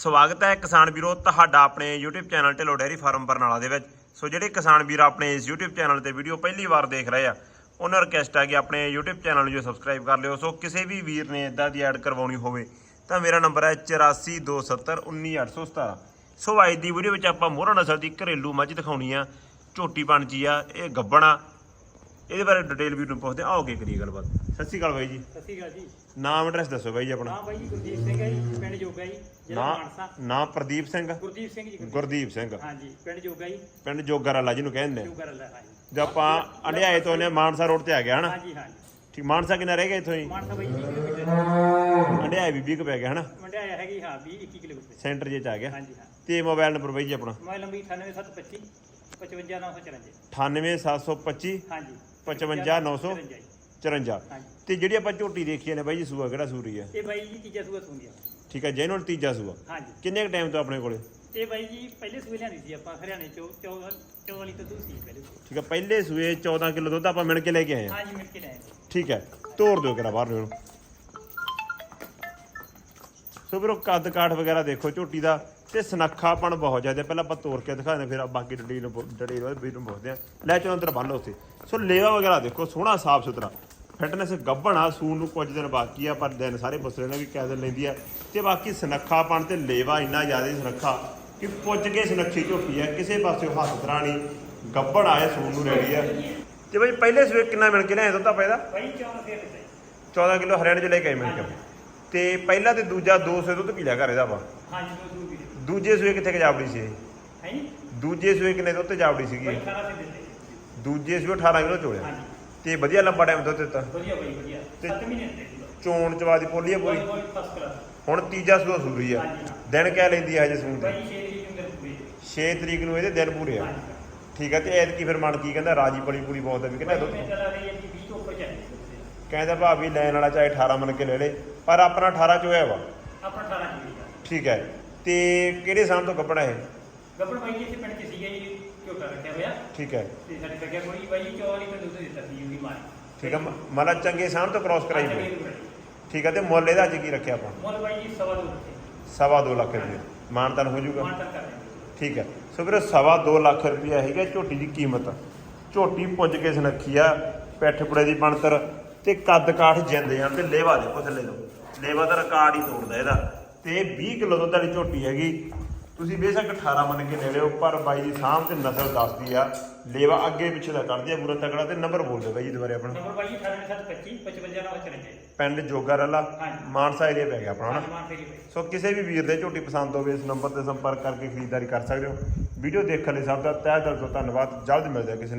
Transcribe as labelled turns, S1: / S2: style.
S1: ਸਵਾਗਤ ਹੈ ਕਿਸਾਨ ਵੀਰੋ ਤੁਹਾਡਾ ਆਪਣੇ YouTube channel Dhillon dairy farm Barnala ਦੇ ਵਿੱਚ। ਸੋ ਜਿਹੜੇ ਕਿਸਾਨ ਵੀਰ ਆਪਣੇ ਇਸ YouTube ਚੈਨਲ ਤੇ ਵੀਡੀਓ ਪਹਿਲੀ ਵਾਰ ਦੇਖ ਰਹੇ ਆ, ਉਹਨਾਂ ਰਿਕਵੈਸਟ ਆ ਕਿ ਆਪਣੇ YouTube ਚੈਨਲ ਨੂੰ ਜੋ ਸਬਸਕ੍ਰਾਈਬ ਕਰ ਲਿਓ। ਸੋ ਕਿਸੇ ਵੀ ਵੀਰ ਨੇ ਇਦਾਂ ਦੀ ਐਡ ਕਰਵਾਉਣੀ ਹੋਵੇ ਤਾਂ ਮੇਰਾ ਨੰਬਰ ਹੈ 8427191817 ਸੋ ਅੱਜ ਦੀ ਵੀਡੀਓ ਵਿੱਚ ਆਪਾਂ ਮੋਹਰਾ ਨਸਲ ਦੀ ਘਰੇਲੂ ਮੱਝ ਦਿਖਾਉਣੀ ਆ। ਝੋਟੀ ਬਣਜੀ ਆ, ਇਹ ਗੱਬਣਾ। ਇਹਦੇ ਬਾਰੇ ਡਿਟੇਲ ਵੀਰ ਨੂੰ ਪੁੱਛਦੇ ਆਓ ਕੀ ਕਰੀਏ ਗੱਲਬਾਤ। ਸਤਿ ਸ਼੍ਰੀ ਅਕਾਲ ਬਾਈ ਜੀ।
S2: ਸਤਿ ਸ਼੍ਰੀ ਅਕਾਲ ਜੀ।
S1: ਨਾਮ ਐਡਰੈਸ ਦੱਸੋ ਬਾਈ ਜੀ ਆਪਣਾ।
S2: ਹਾਂ ਬਾਈ ਜੀ ਗੁਰਦੀਪ ਸਿੰਘ ਹੈ ਜੀ ਪਿੰਡ ਜੋਗਾ ਜੀ ਜ਼ਿਲ੍ਹਾ ਮਾਨਸਾ।
S1: ਨਾਮ ਪ੍ਰਦੀਪ ਸਿੰਘ?
S2: ਗੁਰਦੀਪ ਸਿੰਘ ਜੀ ਗੁਰਦੀਪ।
S1: ਗੁਰਦੀਪ ਸਿੰਘ।
S2: ਹਾਂਜੀ ਪਿੰਡ ਜੋਗਾ ਜੀ।
S1: ਪਿੰਡ ਜੋਗਰਾਲਾ ਜਿਹਨੂੰ ਕਹਿੰਦੇ ਨੇ
S2: ਜੋਗਾ ਰਲਾ ਹਾਂਜੀ।
S1: ਜੇ ਆਪਾਂ ਅੰਡਿਆਏ ਤੋਂ ਨੇ ਮਾਨਸਾ ਰੋਡ ਤੇ ਆ ਗਿਆ ਹਨਾ?
S2: ਹਾਂਜੀ ਹਾਂਜੀ।
S1: ਠੀਕ ਮਾਨਸਾ ਕਿੰਨਾ ਰਹਿ ਗਿਆ ਇੱਥੋਂ ਹੀ
S2: ਮਾਨਸਾ ਬਾਈ 20 ਕਿਲੋਮੀਟਰ
S1: ਅੰਡਿਆਏ ਵੀ 20 ਕੁ ਪੈ ਗਿਆ ਹਨਾ?
S2: ਮੰਡਿਆਇਆ ਹੈਗੀ ਹਾਂ 20 21 ਕਿਲੋਮੀਟਰ
S1: ਸੈਂਟਰ ਜੇ ਚ ਆ ਗਿਆ।
S2: ਹਾਂਜੀ ਹਾਂ।
S1: ਤੇ ਮੋਬਾਈਲ ਨੰਬਰ ਬਾਈ ਜੀ ਆਪਣਾ?
S2: ਮੋਬਾਈਲ ਨੰਬਰ 98725 55954
S1: 98725
S2: ਹਾਂਜੀ।
S1: 55954
S2: 54
S1: 54 ਤੇ ਜਿਹੜੀ ਆਪਾਂ ਝੋਟੀ ਦੇਖੀ ਨੇ ਬਾਈ ਜੀ ਸੂਆ ਕਿਹੜਾ ਸੂਰੀ ਆ?
S2: ਇਹ ਬਾਈ ਜੀ ਤੀਜਾ ਸੂਆ ਸੁਣਦੀ ਆ।
S1: ਠੀਕ ਹੈ ਜੈਨੂਅਲ ਤੀਜਾ ਸੂਆ।
S2: ਹਾਂਜੀ।
S1: ਕਿੰਨੇ ਕ ਟਾਈਮ ਤੋਂ ਆਪਣੇ ਕੋਲੇ?
S2: ਇਹ ਬਾਈ ਜੀ ਪਹਿਲੇ ਸੂਏ ਲਿਆਂਦੀ ਸੀ ਆਪਾਂ ਹਰਿਆਣੇ ਚੋਂ 14 14 ਲੀਟਰ ਦੁੱਧ ਸੀ ਪਹਿਲੇ
S1: ਠੀਕ ਹੈ ਪਹਿਲੇ ਸੂਏ 14 ਕਿਲੋ ਦੁੱਧ ਆਪਾਂ ਮਿਣ ਕੇ ਲੈ ਕੇ ਆਏ ਆ।
S2: ਹਾਂਜੀ ਮਿਲ ਕੇ ਲੈ ਆਏ।
S1: ਠੀਕ ਹੈ ਤੋੜ ਦਿਓ ਕਿਰਾ ਬਾਹਰ ਨੂੰ। ਸੋ ਵੀਰੋ ਕੱਦ ਕਾਠ ਵਗੈਰਾ ਦੇਖੋ ਝੋਟੀ ਦਾ ਤੇ ਸਨੱਖਾਪਣ ਬਹੁਤ ਜ਼ਿਆਦਾ। ਪਹਿਲਾਂ ਆਪਾਂ ਤੋੜ ਕੇ ਦਿਖਾਉਂਦੇ ਫਿਰ ਬਾਕੀ ਡਿਟੇਲ ਡਿਟੇਲ ਵੀਰ ਨੂੰ ਪੁੱਛਦੇ ਆ ਲੈ ਚਲੋ ਅੰਦਰ ਬੰਨ ਲਓ ਉੱਥੇ। ਸੋ ਲੇਵਾ ਵਗੈਰਾ ਦੇਖੋ ਸੋਹਣਾ ਸਾਫ਼ ਸੁਥਰਾ। ਫਿਟਨੈਸ ਗੱਭਣ ਆ ਸੂਣ ਨੂੰ ਕੁਝ ਦਿਨ ਬਾਕੀ ਆ ਪਰ ਦਿਨ ਸਾਰੇ ਪੁੱਛ ਨੇ ਵੀ ਕਿਆ ਦਿਨ ਲੈਂਦੀ ਆ। ਤੇ ਬਾਕੀ ਸਨੱਖਾਪਣ ਤੇ ਲੇਵਾ ਇੰਨਾ ਜ਼ਿਆਦਾ ਸੁਨੱਖਾ ਕਿ ਪੁੱਜ ਕੇ ਸੁਨੱਖੀ ਝੋਟੀ ਆ ਕਿਸੇ ਪਾਸਿਓਂ ਹੱਥ ਤਰਾਣੀ ਗੱਭਣ ਆਏ ਸੂਣ ਨੂੰ ਰੈਡੀ ਆ। ਤੇ ਬਈ ਪਹਿਲੇ ਸਵੇਰ ਕਿੰਨਾ ਮਿਲ ਕੇ ਲਿਆਏ ਦੁੱਧ ਆਪਾਂ ਇਹਦਾ?
S2: ਬਾਈ 14 ਫੇਰ ਦਿੱਤਾ ਜੀ।
S1: 14 ਕਿਲੋ ਹਰਿਆਣੇ ਚ ਲੈ ਕੇ ਆਏ ਮਿਲ ਕੇ। ਤੇ ਪਹਿਲਾ ਤੇ ਦੂਜਾ 200 ਦੁੱਧ ਪੀ ਲਿਆ ਘਰ ਇਹਦਾ ਵਾ
S2: ਹਾਂਜੀ
S1: ਦੂਜੇ ਸੂਏ ਕਿੱਥੇ ਕੁ ਜਾਵੜੀ ਸੀ ਇਹ?
S2: ਹੈ? ਜੀ
S1: ਦੂਜੇ ਸੂਏ ਕਿੰਨੇ ਦੁੱਧ ਤੇ ਜਾਵੜੀ ਸੀਗੀ
S2: ਬਾਈ
S1: ਇਹ?
S2: 18 ਫੇਰ ਦਿੱਤੇ।
S1: ਦੂਜੇ ਸੂਏ 18 ਕਿਲੋ ਚੋਲਿਆ
S2: ਹਾਂਜੀ।
S1: ਤੇ ਵਧੀਆ ਲੰਬਾ ਟਾਈਮ ਦੁੱਧ ਦਿੱਤਾ।
S2: ਵਧੀਆ ਬਾਈ ਵਧੀਆ।
S1: ਤੇ-
S2: 7 ਮਹੀਨੇ ਦਿੱਤੇ ਜੀ
S1: ਚੋਣ ਚਵਾਦੀ ਪੋਲੀ ਆ ਪੂਰੀ।
S2: ਕੋਈ ਫਸਟ ਕਲਾਸ
S1: ਹੁਣ ਤੀਜਾ ਸੂਆ ਸੂਰੀ ਆ।
S2: ਹਾਂਜੀ।
S1: ਦਿਨ ਕਹਿ ਲੈਂਦੀ ਆ ਹਜੇ ਸੂਣ ਦੇ।
S2: ਬਾਈ ਛੇ ਦੀ ਉਮਰ ਪੂਰੀ।
S1: 6 ਤਰੀਕ ਨੂੰ ਇਹਦੇ ਦਿਨ ਪੂਰੇ ਆ।
S2: ਹਾਂਜੀ।
S1: ਠੀਕ ਆ ਤੇ ਐਤਕੀ ਫਿਰ ਮਨ ਕੀ ਕਹਿੰਦਾ ਰਾਜੀ ਪਲੀ ਪੂਰੀ ਬਹੁਤ ਆ ਵੀ ਕਹਿੰਦਾ ਦੁੱਧ
S2: ਮੈਂ ਚਲਾ ਰਹੀ ਹੈ ਕਿ 20 ਤੋਂ ਉੱਪਰ ਚੱਲੇ
S1: ਕਹਿੰਦਾ ਭਾਵੇਂ ਲੈਣ ਵਾਲਾ ਚਾਹੇ 18 ਮੰਨ ਕੇ ਲੈ ਲੇ ਪਰ ਆਪਣਾ 18 ਚ ਹੋਇਆ ਵਾ।
S2: ਆਪਣਾ 18 ਜੀ ਦਾ
S1: ਠੀਕ ਹੈ ਤੇ ਕਿਹੜੇ ਸਾਲ ਤੋਂ ਕੱਪੜਾ ਇਹ?
S2: ਗੱਬੜ ਬਾਈ ਜੀ ਇੱਥੇ ਪਿੰਡ ਚ ਸੀਗਾ ਜੀ। ਝੋਟਾ ਰੱਖਿਆ ਹੋਇਆ।
S1: ਠੀਕ ਹੈ।
S2: ਤੇ ਸਾਡੇ ਲੱਗਿਆ ਕੋਈ ਬਾਈ ਜੀ 14 ਲੀਟਰ ਦੁੱਧ ਦਿੱਤਾ ਸੀ ਉਹਦੀ ਮਾਂ ਨੇ।
S1: ਠੀਕ ਹੈ ਮਲਾ ਚੰਗੇ ਸਾਹ ਤੋਂ ਕ੍ਰਾਸ ਕਰਾਈ
S2: ਦੁੱਧ।
S1: ਠੀਕ ਹੈ ਤੇ ਮੁੱਲ ਇਹਦਾ ਅੱਜ ਕੀ ਰੱਖਿਆ ਆਪਾਂ?
S2: ਮੁੱਲ ਬਾਈ ਜੀ ਸਵਾ ਦੋ
S1: ਸਵਾ ਦੋ ਲੱਖ ਰੁਪਏ। ਮਾਨਤਨ ਹੋ ਜਾਊਗਾ।
S2: ਕਰ
S1: ਠੀਕ ਹੈ। ਸੋ ਵੀਰੇ ਸਵਾ ਦੋ ਲੱਖ ਰੁਪਏ ਹੈਗਾ ਝੋਟੀ ਦੀ ਕੀਮਤ। ਝੋਟੀ ਪੁੱਜ ਕੇ ਸੁਨੱਖੀ ਆ ਪੈਠ ਪੁੜੇ ਦੀ ਬਣਤਰ ਤੇ ਕੱਦ ਕਾਠ ਜਿੰਦੇ ਆ ਤੇ ਲੇਵਾ ਦੇਖੋ ਥੱਲੇ ਤੋਂ। ਲੇਵਾ ਦਾ ਰਿਕਾਰਡ ਹੀ ਤੋੜਦਾ ਇਹਦਾ। ਤੇ 20 ਕਿਲੋ ਦੁੱਧ ਵਾਲੀ ਝੋਟੀ ਹੈਗੀ ਤੁਸੀਂ ਬੇਸ਼ੱਕ 18 ਮੰਨ ਕੇ ਲੈ ਲਿਓ ਪਰ ਬਾਈ ਦੀ ਸਾਂਭ ਤੇ ਨਸਲ ਦੱਸਦੀ ਆ। ਲੇਵਾ ਅੱਗੇ ਪਿੱਛੇ ਦਾ ਕੱਢਦੀ ਆ ਪੂਰਾ ਤਕੜਾ ਤੇ ਨੰਬਰ ਬੋਲ ਦਿਓ ਬਾਈ ਜੀ ਦੁਬਾਰੇ ਆਪਣਾ।
S2: ਨੰਬਰ ਬਾਈ ਜੀ 9725 55 ਨਾਲ ਚਲੇ
S1: ਪਿੰਡ ਜੋਗਾ ਰੱਲਾ
S2: ਹਾਂਜੀ।
S1: ਮਾਨਸਾ ਏਰੀਆ ਪੈ ਗਿਆ ਆਪਣਾ ਹਨਾ ਸੋ ਕਿਸੇ ਵੀ ਵੀਰ ਦੇ ਝੋਟੀ ਪਸੰਦ ਹੋਵੇ ਇਸ ਨੰਬਰ ਤੇ ਸੰਪਰਕ ਕਰਕੇ ਖਰੀਦਦਾਰੀ ਕਰ ਸਕਦੇ ਹੋ। ਵੀਡੀਓ ਦੇਖਣ ਲਈ ਸਭ ਦਾ ਤਹਿ ਦਿਲ ਤੋਂ ਧੰਨਵਾਦ। ਜਲਦ ਮਿਲਦੇ ਹਾਂ ਕਿਸੇ